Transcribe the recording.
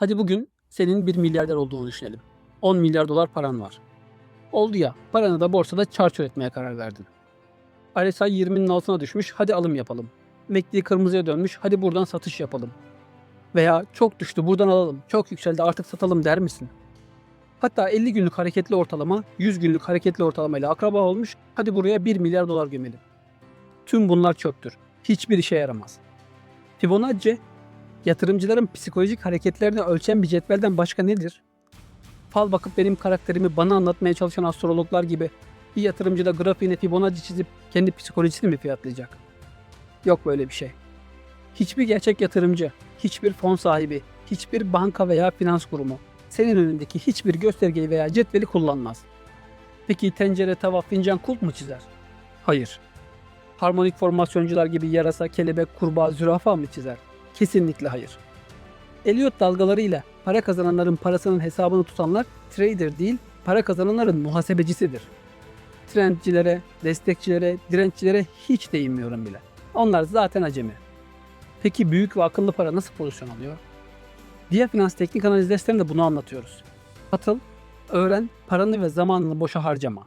Hadi bugün senin bir milyarder olduğunu düşünelim. 10 milyar dolar paran var. Oldu ya, paranı da borsada çarçur etmeye karar verdin. RSI 20'nin altına düşmüş, hadi alım yapalım. MACD kırmızıya dönmüş, hadi buradan satış yapalım. Veya çok düştü, buradan alalım, çok yükseldi artık satalım der misin? Hatta 50 günlük hareketli ortalama, 100 günlük hareketli ortalama ile akraba olmuş, hadi buraya 1 milyar dolar gömelim. Tüm bunlar çöptür. Hiçbir işe yaramaz. Fibonacci, yatırımcıların psikolojik hareketlerini ölçen bir cetvelden başka nedir? Fal bakıp benim karakterimi bana anlatmaya çalışan astrologlar gibi bir yatırımcı da grafiğine Fibonacci çizip kendi psikolojisini mi fiyatlayacak? Yok böyle bir şey. Hiçbir gerçek yatırımcı, hiçbir fon sahibi, hiçbir banka veya finans kurumu senin önündeki hiçbir göstergeyi veya cetveli kullanmaz. Peki tencere, tava, fincan, kulp mu çizer? Hayır. Harmonik formasyoncular gibi yarasa, kelebek, kurbağa, zürafa mı çizer? Kesinlikle hayır. Elliot dalgalarıyla para kazananların parasının hesabını tutanlar trader değil, para kazananların muhasebecisidir. Trendcilere, destekçilere, direnççilere hiç değinmiyorum bile. Onlar zaten acemi. Peki büyük ve akıllı para nasıl pozisyon alıyor? Diğer finans teknik analiz derslerinde bunu anlatıyoruz. Katıl, öğren, paranı ve zamanını boşa harcama.